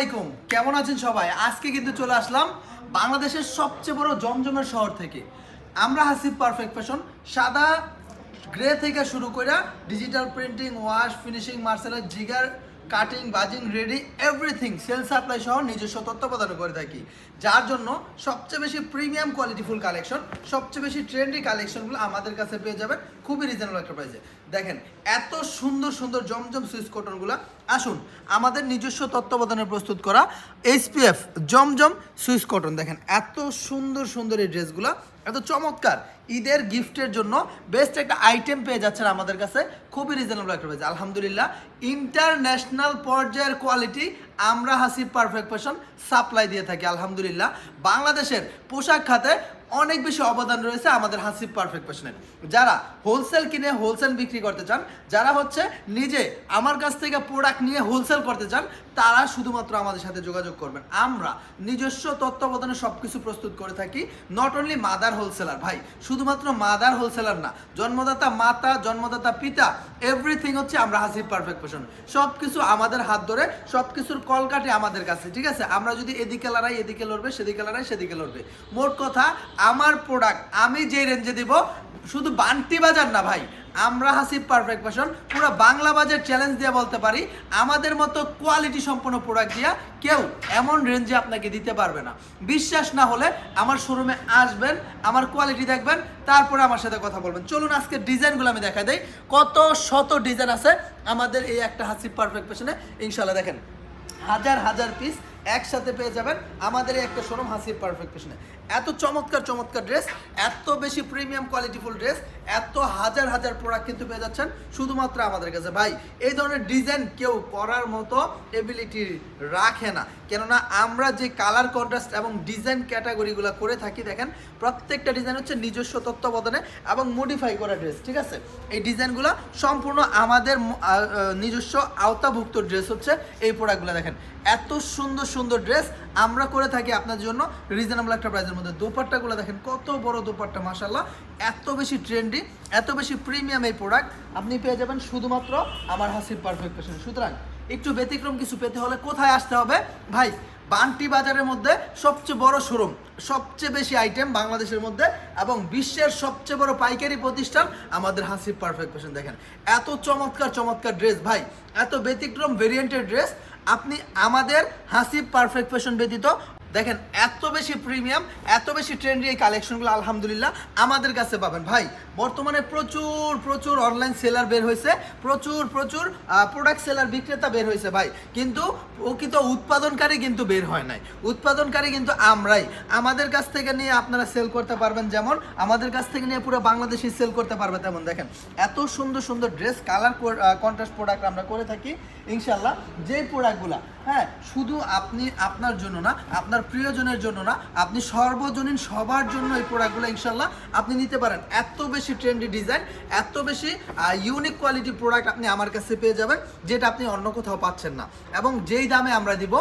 আলাইকুম। কেমন আছেন সবাই? আজকে কিন্তু চলে আসলাম বাংলাদেশের সবচেয়ে বড় জমজমের শহর থেকে। আমরা হাসিব পারফেক্ট ফ্যাশন সাদা গ্রে থেকে শুরু করে digital printing wash finishing marshal jigger cutting buzzing ready everything sale supply সহ নিজস্ব তত্ত্বাবধান করে থাকি। যার জন্য সবচেয়ে বেশি প্রিমিয়াম কোয়ালিটিফুল কালেকশন সবচেয়ে বেশি ট্রেন্ডি কালেকশনগুলো আমাদের কাছে পেয়ে যাবেন খুবই রিজনেবল একটা প্রাইসে দেখেন, এত সুন্দর সুন্দর, জমজম সুইচ কটনগুলো আসুন, আমাদের নিজস্ব তত্ত্বাবধানে প্রস্তুত করা এইচপিএফ জমজম সুইচ কটন দেখেন, এত সুন্দর সুন্দর এই ড্রেসগুলো এত চমৎকার। ঈদের গিফটের জন্য বেস্ট একটা আইটেম পেয়ে যাচ্ছেন আমাদের কাছে। খুবই রিজনেবল একটা পেয়েছে আলহামদুলিল্লাহ ইন্টারন্যাশনাল পর্যায়ের কোয়ালিটি আমরা হাসি পারফেক্ট ফ্যাশন সাপ্লাই দিয়ে থাকি, আলহামদুলিল্লাহ। বাংলাদেশের পোশাক খাতে অনেক বেশি অবদান রয়েছে আমাদের হাসিব পারফেক্ট ফ্যাশনের যারা হোলসেল কিনে হোলসেল বিক্রি করতে চান, যারা হচ্ছে নিজে আমার কাছ থেকে প্রোডাক্ট নিয়ে হোলসেল করতে চান, তারা শুধুমাত্র আমাদের সাথে যোগাযোগ করবেন। আমরা নিজস্ব তত্ত্বাবধানে সব কিছু প্রস্তুত করে থাকি নট অনলি মাদার হোলসেলার ভাই, শুধুমাত্র মাদার হোলসেলার না, জন্মদাতা মাতা, জন্মদাতা পিতা এভরিথিং হচ্ছে আমরা হাসিব পারফেক্ট ফ্যাশন সব কিছু আমাদের হাত ধরে সব কিছুর কলকাটে আমাদের কাছে, ঠিক আছে? আমরা যদি এদিকে লড়াই, এদিকে লড়বে, সেদিকে লড়াই, সেদিকে লড়বে। মোট কথা, আমার প্রোডাক্ট আমি যে রেঞ্জে দিব, শুধু বান্টি বাজার না ভাই, আমরা হাসিব পারফেক্ট ফ্যাশন পুরো বাংলা বাজার চ্যালেঞ্জ দিয়ে বলতে পারি, আমাদের মতো কোয়ালিটি সম্পন্ন প্রোডাক্ট দিয়া কেউ এমন রেঞ্জে আপনাকে দিতে পারবে না। বিশ্বাস না হলে আমার শোরুমে আসবেন, আমার কোয়ালিটি দেখবেন, তারপরে আমার সাথে কথা বলবেন। চলুন আজকে ডিজাইনগুলো আমি দেখা দেই। কত শত ডিজাইন আছে আমাদের এই একটা হাসিব পারফেক্ট ফ্যাশনে ইনশাল্লাহ দেখেন। হাজার হাজার পিস একসাথে পেয়ে যাবেন আমাদের এই একটা শোরুম, হাসিব পারফেক্ট ফ্যাশনে এত চমৎকার চমৎকার ড্রেস এত বেশি প্রিমিয়াম কোয়ালিটিফুল ড্রেস এত হাজার হাজার প্রোডাক্ট কিন্তু পেয়ে যাচ্ছেন শুধুমাত্র আমাদের কাছে। ভাই, এই ধরনের ডিজাইন কেউ করার মতো এবিলিটি রাখে না। কেননা আমরা যে কালার কন্ট্রাস্ট এবং ডিজাইন ক্যাটাগরিগুলো করে থাকি, দেখেন, প্রত্যেকটা ডিজাইন হচ্ছে নিজস্ব তত্ত্বাবধানে এবং মডিফাই করা ড্রেস ঠিক আছে? এই ডিজাইনগুলো সম্পূর্ণ আমাদের নিজস্ব আওতাভুক্ত ড্রেস হচ্ছে এই প্রোডাক্টগুলো দেখেন। এত সুন্দর সুন্দর ড্রেস আমরা করে থাকি আপনার জন্য। রিজনেবল একটা প্রাইসের মধ্যে। দোপাট্টাগুলো দেখেন, কত বড় দোপাট্টা মাসাল্লাহ এত বেশি ট্রেন্ডি এত বেশি প্রিমিয়াম এই প্রোডাক্ট আপনি পেয়ে যাবেন শুধুমাত্র আমার হাসিব পারফেক্ট ফ্যাশন সুতরাং একটু ব্যতিক্রম কিছু পেতে হলে কোথায় আসতে হবে? ভাই, বান্টি বাজারের মধ্যে সবচেয়ে বড় শোরুম সবচেয়ে বেশি আইটেম বাংলাদেশের মধ্যে এবং বিশ্বের সবচেয়ে বড় পাইকারি প্রতিষ্ঠান আমাদের হাসিব পারফেক্ট ফ্যাশন দেখেন, এত চমৎকার চমৎকার ড্রেস ভাই, এত ব্যতিক্রম ভেরিয়েন্টের ড্রেস আপনি আমাদের হাসি পারফেক্ট ফ্যাশন ব্যতীত, দেখেন, এত বেশি প্রিমিয়াম এত বেশি ট্রেন্ডি এই কালেকশনগুলো আলহামদুলিল্লাহ, আমাদের কাছে পাবেন। ভাই বর্তমানে প্রচুর প্রচুর অনলাইন সেলার বের হয়েছে। প্রচুর প্রচুর প্রোডাক্ট সেলার বিক্রেতা বের হয়েছে ভাই। কিন্তু প্রকৃত উৎপাদনকারী কিন্তু বের হয় নাই। উৎপাদনকারী কিন্তু আমরাই। আমাদের কাছ থেকে নিয়ে আপনারা সেল করতে পারবেন যেমন, আমাদের কাছ থেকে নিয়ে পুরো বাংলাদেশি সেল করতে পারবে তেমন। দেখেন, এত সুন্দর সুন্দর ড্রেস কালার কন্ট্রাস্ট প্রোডাক্ট আমরা করে থাকি ইনশাল্লাহ যে প্রোডাক্টগুলো হ্যাঁ শুধু আপনি, আপনার জন্য না, আপনার প্রিয়জনের জন্য না, আপনি সর্বজনীন সবার জন্য এই প্রোডাক্টগুলো ইনশাল্লাহ আপনি নিতে পারেন। এত বেশি ট্রেন্ডি ডিজাইন এত বেশি ইউনিক কোয়ালিটি প্রোডাক্ট আপনি আমার কাছে পেয়ে যাবেন, যেটা আপনি অন্য কোথাও পাচ্ছেন না। এবং যেই দামে আমরা দিব,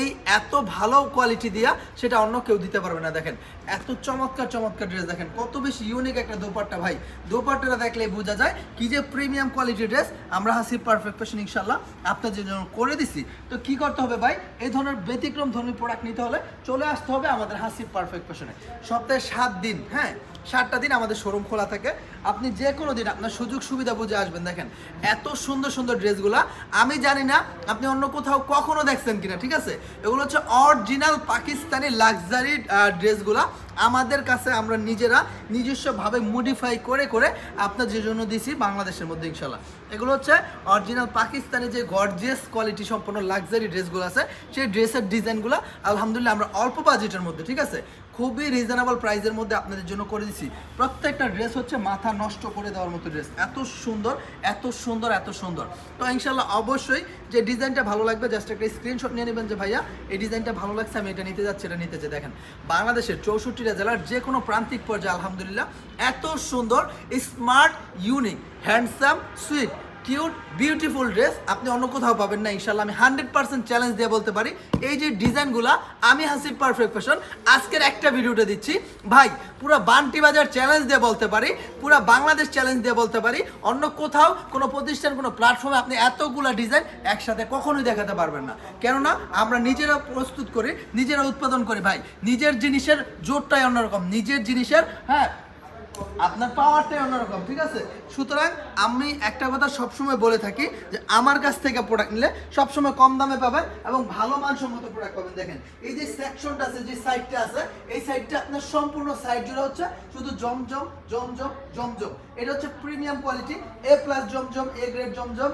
এই এত ভালো কোয়ালিটি দিয়া সেটা অন্য কেউ দিতে পারবে না। দেখেন, এত চমৎকার চমৎকার ড্রেস দেখেন, কত বেশি ইউনিক একটা দোপাট্টা ভাই। দোপাট্টাটা দেখলে বোঝা যায় কি যে প্রিমিয়াম কোয়ালিটি ড্রেস আমরা হাসি পারফেক্ট ফ্যাশন ইনশাল্লাহ আপনাদের জন্য করে দিছি। তো কি করতে হবে ভাই? এই ধরনের ব্যতিক্রম ধরনের প্রোডাক্ট নিতে হলে চলে আসতে হবে আমাদের হাসি পারফেক্ট ফ্যাশনে সপ্তাহে সাত দিন হ্যাঁ? সাতটা দিন আমাদের শোরুম খোলা থাকে। আপনি যে কোনো দিন আপনার সুযোগ সুবিধা বুঝে আসবেন। দেখেন, এত সুন্দর সুন্দর ড্রেসগুলা। আমি জানি না আপনি অন্য কোথাও কখনো দেখছেন কিনা, ঠিক আছে? এগুলো হচ্ছে অরিজিনাল পাকিস্তানি লাক্সারি ড্রেসগুলা। আমাদের কাছে আমরা নিজেরা নিজস্বভাবে মডিফাই করে করে আপনার যে জন্য দিছি বাংলাদেশের মধ্যে ইনশাল্লাহ এগুলো হচ্ছে অরিজিনাল পাকিস্তানি যে গর্জিয়াস কোয়ালিটি সম্পন্ন লাক্সারি ড্রেসগুলো আছে, সেই ড্রেসের ডিজাইনগুলো আলহামদুলিল্লাহ, আমরা অল্প বাজেটের মধ্যে, ঠিক আছে? খুবই রিজনেবল প্রাইসের মধ্যে আপনাদের জন্য করে দিচ্ছি প্রত্যেকটা ড্রেস হচ্ছে মাথা নষ্ট করে দেওয়ার মতো ড্রেস এত সুন্দর এত সুন্দর এত সুন্দর। তো ইনশাল্লাহ অবশ্যই যে ডিজাইনটা ভালো লাগবে জাস্ট একটা স্ক্রিনশট নিয়ে নেবেন যে, ভাইয়া, এই ডিজাইনটা ভালো লাগছে, আমি এটা নিতে যাচ্ছি, এটা নিতে চাই দেখেন, বাংলাদেশের চৌষট্টিটা জেলার যে কোনো প্রান্তিক পর্যায়ে, আলহামদুলিল্লাহ, এত সুন্দর smart unique handsome sweet cute beautiful dress আপনি অন্য কোথাও পাবেন না ইনশাল্লাহ আমি হান্ড্রেড পার্সেন্ট চ্যালেঞ্জ দিয়ে বলতে পারি। এই যে ডিজাইনগুলা, আমি হাসিব পারফেক্ট ফ্যাশন আজকের একটা ভিডিওটা দিচ্ছি, ভাই, পুরো বান্টি বাজার চ্যালেঞ্জ দিয়ে বলতে পারি, পুরো বাংলাদেশ চ্যালেঞ্জ দিয়ে বলতে পারি, অন্য কোথাও কোনো প্রতিষ্ঠান, কোনো প্ল্যাটফর্মে আপনি এতগুলা ডিজাইন একসাথে কখনোই দেখাতে পারবেন না। কেননা, আমরা নিজেরা প্রস্তুত করি, নিজেরা উৎপাদন করি, ভাই। নিজের জিনিসের জোরটাই অন্যরকম। নিজের জিনিসের হ্যাঁ আপনার পাওয়ারটাই অন্যরকম, ঠিক আছে? সুতরাং আমি একটা কথা সবসময় বলে থাকি যে আমার কাছ থেকে প্রোডাক্ট নিলে সবসময় কম দামে পাবেন এবং ভালো মানসম্মত প্রোডাক্ট পাবেন। দেখেন, এই যে সেকশনটা আছে, যে সাইডটা আছে, এই সাইডটা আপনার সম্পূর্ণ সাইড জুড়ে হচ্ছে শুধু জমজম জমজম জমজম। এটা হচ্ছে premium quality A plus Zamzam A grade Zamzam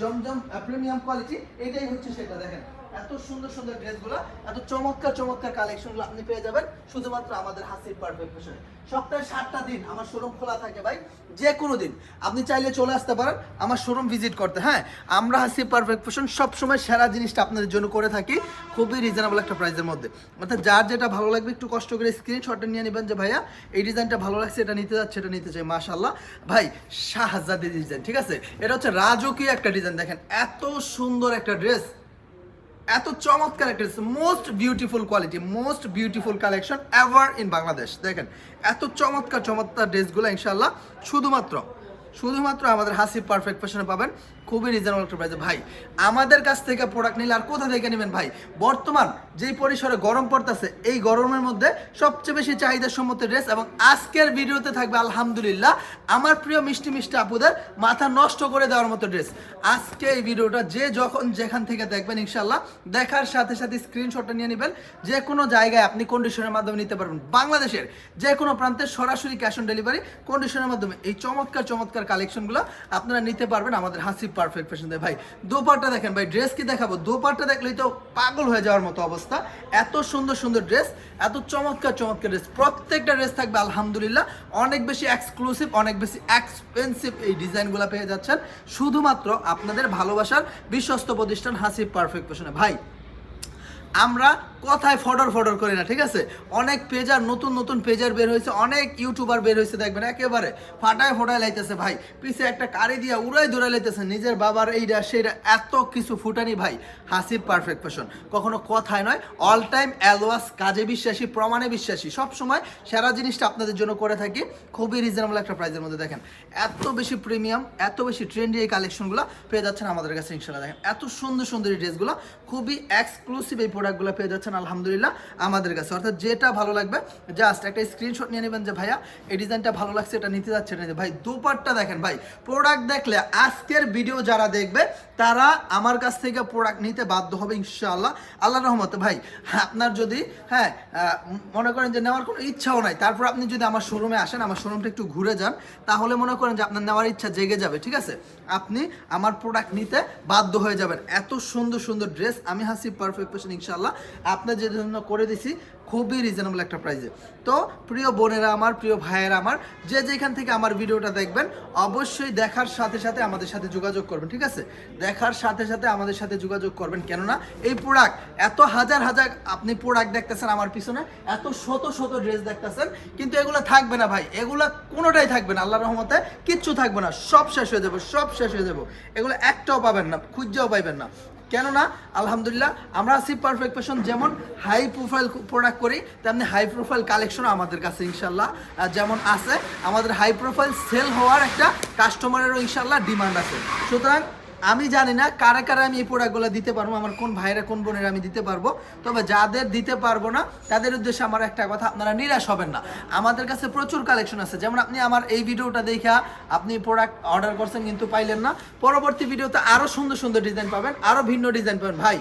Zamzam premium quality এটাই হচ্ছে সেটা, দেখেন। এত সুন্দর সুন্দর ড্রেসগুলো, এত চমৎকার চমৎকার কালেকশনগুলো আপনি পেয়ে যাবেন শুধুমাত্র আমাদের হাসির পারফেক্ট ফ্যাশনে সপ্তাহে সাতটা দিন আমার শোরুম খোলা থাকে ভাই যে কোনো দিন। আপনি চাইলে চলে আসতে পারেন, আমার শোরুম ভিজিট করতে। হ্যাঁ আমরা হাসি পারফেক্ট ফ্যাশন সবসময় সেরা জিনিসটা আপনাদের জন্য করে থাকি, খুবই রিজনেবল একটা প্রাইসের মধ্যে। অর্থাৎ যার যেটা ভালো লাগবে, একটু কষ্ট করে স্ক্রিনশটটা নিয়ে নেবেন যে, ভাইয়া, এই ডিজাইনটা ভালো লাগছে, এটা নিতে যাচ্ছে, এটা নিতে চাই। মাশাল্লাহ ভাই, শাহজাদি ডিজাইন ঠিক আছে? এটা হচ্ছে রাজকীয় একটা ডিজাইন দেখেন, এত সুন্দর একটা ড্রেস এত চমৎকার একটা most beautiful quality most beautiful collection ever in Bangladesh দেখেন, এত চমৎকার চমৎকার ড্রেসগুলো ইনশাল্লাহ শুধুমাত্র শুধুমাত্র আমাদের হাসি পারফেক্ট ফ্যাশনে পাবেন। খুবই রিজনেবল একটা প্রাইসে ভাই, আমাদের কাছ থেকে প্রোডাক্ট নিলে আর কোথা থেকে নেবেন ভাই? বর্তমান যেই পরিসরে গরম পড়তেছে, এই গরমের মধ্যে সবচেয়ে বেশি চাহিদা সম্মত ড্রেস এবং আজকের ভিডিওতে থাকবে আলহামদুলিল্লাহ আমার প্রিয় মিষ্টি মিষ্টি আপুদের মাথা নষ্ট করে দেওয়ার মতো ড্রেস আজকে এই ভিডিওটা যে যখন যেখান থেকে দেখবেন ইনশাল্লাহ দেখার সাথে সাথে স্ক্রিনশটটা নিয়ে নেবেন। যে কোনো জায়গায় আপনি কন্ডিশনের মাধ্যমে নিতে পারবেন। বাংলাদেশের যে কোনো প্রান্তে সরাসরি ক্যাশ অন ডেলিভারি কন্ডিশনের মাধ্যমে। এই চমৎকার চমৎকার কালেকশনগুলো আপনারা নিতে পারবেন আমাদের হাসি পারফেক্ট ফ্যাশন দেয়। ভাই দোপারটা দেখেন, ভাই ড্রেস কি দেখাবো? দোপারটা দেখলেই তো পাগল হয়ে যাওয়ার মতো অবস্থা। এত সুন্দর সুন্দর ড্রেস এত চমৎকার চমৎকার ড্রেস প্রত্যেকটা ড্রেস থাকবে, আলহামদুলিল্লাহ, অনেক বেশি এক্সক্লুসিভ অনেক বেশি এক্সপেন্সিভ এই ডিজাইনগুলো পেয়ে যাচ্ছেন। শুধুমাত্র আপনাদের ভালোবাসার বিশ্বস্ত প্রতিষ্ঠান হাসিব পারফেক্ট ফ্যাশনে ভাই, আমরা কথায় ফডর ফডর করি না, ঠিক আছে? অনেক পেজার নতুন নতুন পেজার বের হয়েছে, অনেক ইউটিউবার বের হয়েছে, দেখবেন, একেবারে ফাটায় ফোটায় লাইতেছে ভাই। পিছে একটা কারি দিয়া উড়াই দৌড়াই লাইতেছে, নিজের বাবার এইটা সেইটা এত কিছু ফুটানি ভাই, হাসিব পারফেক্ট ফ্যাশন কখনো কথায় নয় অল টাইম অ্যালোয়াস কাজে বিশ্বাসী, প্রমাণে বিশ্বাসী। সব সময় সেরা জিনিসটা আপনাদের জন্য করে থাকি, খুবই রিজনেবল একটা প্রাইজের মধ্যে দেখেন। এত বেশি প্রিমিয়াম এত বেশি ট্রেন্ডি এই কালেকশনগুলো পেয়ে যাচ্ছেন আমাদের কাছে ইনশাল্লাহ দেখেন। এত সুন্দর সুন্দর এই ড্রেসগুলো খুবই এক্সক্লুসিভ এই প্রোডাক্টগুলো পেয়ে যাচ্ছেন আলহামদুলিল্লাহ, আমাদের কাছে। অর্থাৎ যেটা ভালো লাগবে জাস্ট একটা স্ক্রিনশট নিয়ে নেবেন যে, ভাইয়া, এই ডিজাইনটা ভালো লাগছে, এটা নিতে যাচ্ছে এটা ভাই দুপারটা দেখেন, ভাই প্রোডাক্ট দেখলে আজকের ভিডিও যারা দেখবে, তারা আমার কাছ থেকে প্রোডাক্ট নিতে বাধ্য হবে, ইনশাআল্লাহ। আল্লাহ রহমতে, ভাই, আপনার যদি হ্যাঁ মনে করেন যে নেওয়ার কোনো ইচ্ছাও নাই, তারপর আপনি যদি আমার শোরুমে আসেন, আমার শোরুমটা একটু ঘুরে যান, তাহলে মনে করেন যে আপনার নেওয়ার ইচ্ছা জেগে যাবে, ঠিক আছে? আপনি আমার প্রোডাক্ট নিতে বাধ্য হয়ে যাবেন। এত সুন্দর সুন্দর ড্রেস আমি হাসি পারফেক্ট পেশন যে জন্য করে দিছি, খুবই রিজনেবল একটা প্রাইসে তো প্রিয় বোনেরা আমার, প্রিয় ভাইয়েরা আমার, যে যেখান থেকে আমার ভিডিওটা দেখবেন, অবশ্যই দেখার সাথে সাথে আমাদের সাথে যোগাযোগ করবেন, ঠিক আছে? দেখার সাথে সাথে আমাদের সাথে যোগাযোগ করবেন, কেননা এই প্রোডাক্ট এত হাজার হাজার আপনি প্রোডাক্ট দেখতেছেন আমার পিছনে, এত শত শত ড্রেস দেখতেছেন, কিন্তু এগুলো থাকবে না ভাই, এগুলো কোনোটাই থাকবে না আল্লাহ রহমতে কিচ্ছু থাকবে না, সব শেষ হয়ে যাবে, সব শেষ হয়ে যাবে। এগুলো একটাও পাবেন না, খুঁজেও পাইবেন না। কেননা, আলহামদুলিল্লাহ, আমরা আছি পারফেক্ট ফ্যাশন যেমন হাই প্রোফাইল প্রোডাক্ট করি, তেমনি হাই প্রোফাইল কালেকশনও আমাদের কাছে ইনশাল্লাহ যেমন আছে, আমাদের হাই প্রোফাইল সেল হওয়ার একটা কাস্টমারেরও ইনশাল্লাহ ডিমান্ড আছে। সুতরাং আমি জানি না কারা কারা আমি এই প্রোডাক্টগুলো দিতে পারব, আমার কোন ভাইরা কোন বোনের আমি দিতে পারব। তবে যাদের দিতে পারব না, তাদের উদ্দেশ্যে আমার একটা কথা, আপনারা নিরাশ হবেন না। আমাদের কাছে প্রচুর কালেকশন আছে। যেমন আপনি আমার এই ভিডিওটা দেখা আপনি প্রোডাক্ট অর্ডার করছেন কিন্তু পাইলেন না। পরবর্তী ভিডিওতে আরও সুন্দর সুন্দর ডিজাইন পাবেন আরও ভিন্ন ডিজাইন পাবেন। ভাই,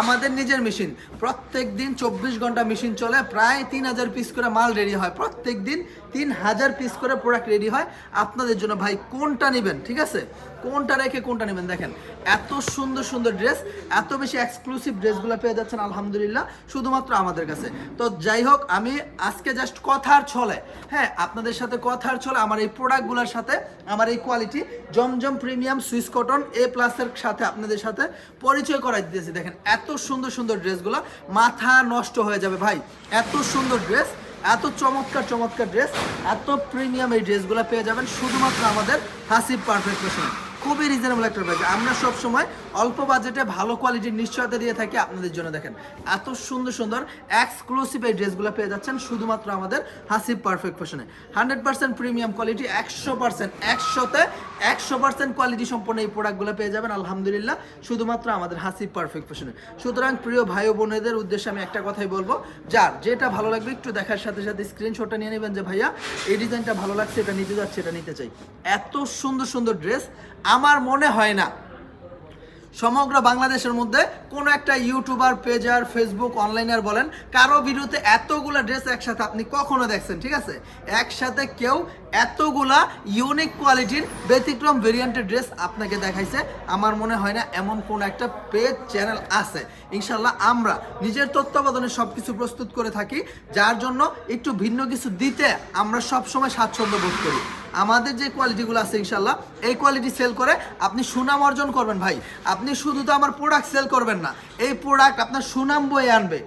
আমাদের নিজের মেশিন প্রত্যেক দিন চব্বিশ ঘণ্টা মেশিন চলে, প্রায় তিন হাজার পিস করে মাল রেডি হয়। প্রত্যেক দিন তিন হাজার পিস করে প্রোডাক্ট রেডি হয়। আপনাদের জন্য ভাই, কোনটা নেবেন, ঠিক আছে? কোনটা রেখে কোনটা নেবেন? দেখেন, এত সুন্দর সুন্দর ড্রেস এত বেশি এক্সক্লুসিভ ড্রেসগুলো পেয়ে যাচ্ছেন, আলহামদুলিল্লাহ, শুধুমাত্র আমাদের কাছে। তো যাই হোক, আমি আজকে জাস্ট কথার ছলে হ্যাঁ আপনাদের সাথে কথার ছলে, আমার এই প্রোডাক্টগুলোর সাথে, আমার এই quality Zamzam premium Swiss cotton A প্লাসের সাথে আপনাদের সাথে পরিচয় করাই দিতেছি। দেখেন, এত সুন্দর সুন্দর ড্রেসগুলো মাথা নষ্ট হয়ে যাবে ভাই। এত সুন্দর ড্রেস এত চমৎকার চমৎকার ড্রেস এত প্রিমিয়াম এই ড্রেসগুলো পেয়ে যাবেন শুধুমাত্র আমাদের হাসিব পারফেক্ট ফ্যাশন খুবই রিজনেবল একটা প্রাইস আমরা সব সময় অল্প বাজেটে ভালো কোয়ালিটির নিশ্চয়তা দিয়ে থাকি আপনাদের জন্য, দেখেন। এত সুন্দর সুন্দর এক্সক্লুসিভ এই ড্রেসগুলো পেয়ে যাচ্ছেন শুধুমাত্র আমাদের হাসিব পারফেক্ট ফ্যাশনে হান্ড্রেড পার্সেন্ট প্রিমিয়াম কোয়ালিটি একশো পার্সেন্ট একশোতে একশো পার্সেন্ট কোয়ালিটি সম্পন্ন এই প্রোডাক্টগুলো পেয়ে যাবেন, আলহামদুলিল্লাহ, শুধুমাত্র আমাদের হাসিব পারফেক্ট ফ্যাশনে সুতরাং প্রিয় ভাই বোনেদের উদ্দেশ্যে আমি একটা কথাই বলব, যার যেটা ভালো লাগবে একটু দেখার সাথে সাথে স্ক্রিনশটটা নিয়ে নেবেন যে ভাইয়া, এই ডিজাইনটা ভালো লাগছে, এটা নিতে যাচ্ছে, এটা নিতে চাই। এত সুন্দর সুন্দর ড্রেস আমার মনে হয় না। সমগ্র বাংলাদেশের মধ্যে কোনো একটা ইউটিউবার পেজার ফেসবুক অনলাইনার বলেন, কারও ভিডিওতে এতগুলা ড্রেস একসাথে আপনি কখনো দেখছেন, ঠিক আছে? একসাথে কেউ এতগুলা ইউনিক কোয়ালিটির ব্যতিক্রম ভেরিয়েন্টের ড্রেস আপনাকে দেখাইছে। আমার মনে হয় না এমন কোন একটা পেজ চ্যানেল আছে। ইনশাল্লাহ আমরা নিজের তত্ত্বাবধানে সব কিছু প্রস্তুত করে থাকি, যার জন্য একটু ভিন্ন কিছু দিতে আমরা সবসময় স্বাচ্ছন্দ্য বোধ করি। আমাদের যে কোয়ালিটিগুলো আছে ইনশাল্লাহ এই কোয়ালিটি সেল করে আপনি সুনাম অর্জন করবেন ভাই। আপনি শুধু তো আমার প্রোডাক্ট সেল করবেন না, এই প্রোডাক্ট আপনার সুনাম বয়ে আনবে।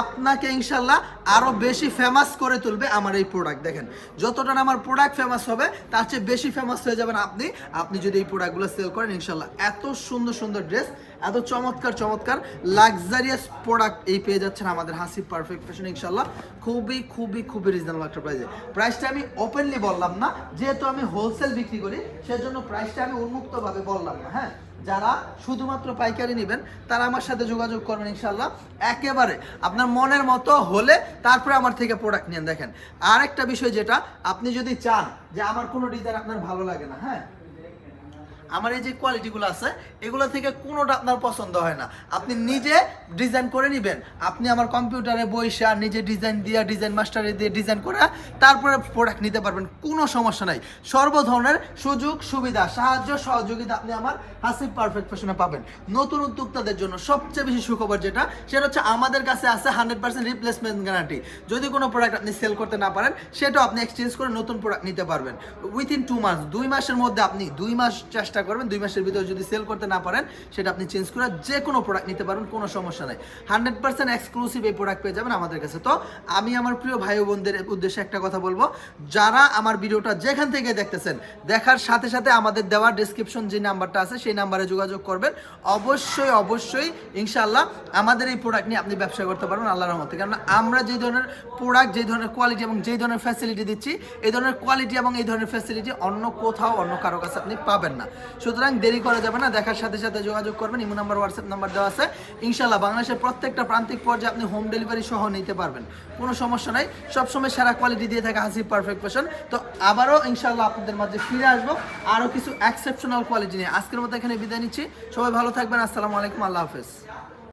আপনাকে ইনশাল্লাহ আরও বেশি ফেমাস করে তুলবে আমার এই প্রোডাক্ট দেখেন, যতটা আমার প্রোডাক্ট ফেমাস হবে, তার চেয়ে বেশি ফেমাস হয়ে যাবেন আপনি। আপনি যদি এই প্রোডাক্টগুলো সেল করেন, ইনশাল্লাহ এত সুন্দর সুন্দর ড্রেস এত চমৎকার চমৎকার লাক্সারিয়াস প্রোডাক্ট এই পেয়ে যাচ্ছেন আমাদের হাসি পারফেক্ট ফ্যাশন ইনশাল্লাহ। খুবই খুবই খুবই রিজনেবল একটা প্রাইসে প্রাইসটা আমি ওপেনলি বললাম না, যেহেতু আমি হোলসেল বিক্রি করি, সেজন্য প্রাইসটা আমি উন্মুক্তভাবে বললাম না হ্যাঁ? যারা শুধুমাত্র পাইকারি নেবেন, তারা আমার সাথে যোগাযোগ করবেন ইনশাল্লাহ একেবারে আপনার মনের মতো হলে তারপরে আমার থেকে প্রোডাক্ট নিয়ে দেখেন আর একটা বিষয় যেটা, আপনি যদি চান যে আমার কোনো ডিজাইন আপনার ভালো লাগে না হ্যাঁ? আমার এই যে কোয়ালিটিগুলো আছে, এগুলো থেকে কোনোটা আপনার পছন্দ হয় না। আপনি নিজে ডিজাইন করে নেবেন। আপনি আমার কম্পিউটারে বইসা নিজে ডিজাইন দিয়ে ডিজাইন মাস্টারে দিয়ে ডিজাইন করে, তারপরে প্রোডাক্ট নিতে পারবেন, কোনো সমস্যা নাই। সর্ব ধরনের সুযোগ, সুবিধা, সাহায্য, সহযোগিতা আপনি আমার হাসিব পারফেক্ট ফ্যাশনে পাবেন। নতুন উদ্যোক্তাদের জন্য সবচেয়ে বেশি সুখবর যেটা, সেটা হচ্ছে আমাদের কাছে আছে হান্ড্রেড পার্সেন্ট রিপ্লেসমেন্ট গ্যারান্টি যদি কোনো প্রোডাক্ট আপনি সেল করতে না পারেন, সেটাও আপনি এক্সচেঞ্জ করে নতুন প্রোডাক্ট নিতে পারবেন। উইথিন টু মান্থস দুই মাসের মধ্যে আপনি দুই মাস চেষ্টা করবেন, দুই মাসের ভিতরে যদি সেল করতে না পারেন, সেটা আপনি চেঞ্জ করে যে কোনো প্রোডাক্ট নিতে পারবেন, কোনো সমস্যা নাই। হান্ড্রেড পার্সেন্ট এক্সক্লুসিভ এই প্রোডাক্ট পেয়ে যাবেন আমাদের কাছে। তো আমি আমার প্রিয় ভাই বোনদের উদ্দেশ্যে একটা কথা বলব। যারা আমার ভিডিওটা যেখান থেকে দেখতেছেন, দেখার সাথে সাথে আমাদের দেওয়া ডিসক্রিপশন যে নাম্বারটা আছে, সেই নাম্বারে যোগাযোগ করবেন। অবশ্যই অবশ্যই, ইনশাআল্লাহ আমাদের এই প্রোডাক্ট নিয়ে আপনি ব্যবসা করতে পারবেন আল্লাহর রহমতে। কারণ আমরা যে ধরনের প্রোডাক্ট যে ধরনের কোয়ালিটি এবং যেই ধরনের ফ্যাসিলিটি দিচ্ছি, এই ধরনের কোয়ালিটি এবং এই ধরনের ফ্যাসিলিটি অন্য কোথাও, অন্য কারও কাছে আপনি পাবেন না। সুতরাং দেরি করা যাবে না, দেখার সাথে সাথে যোগাযোগ করবেন, ইমো নাম্বার হোয়াটসঅ্যাপ নাম্বার দেওয়া আছে। ইনশাল্লাহ বাংলাদেশের প্রত্যেকটা প্রান্তিক পর্যায়ে আপনি হোম ডেলিভারি সহ নিতে পারবেন। কোনো সমস্যা নাই, সবসময় সেরা কোয়ালিটি দিয়ে থাকে হাসি পারফেক্ট পেশন তো আবারও ইনশাল্লাহ আপনাদের মাঝে ফিরে আসব, আরও কিছু এক্সেপশনাল কোয়ালিটি নিয়ে। আজকের মতো এখানে বিদায় নিচ্ছি। সবাই ভালো থাকবেন, আসসালামু আলাইকুম, আল্লাহ হাফেজ।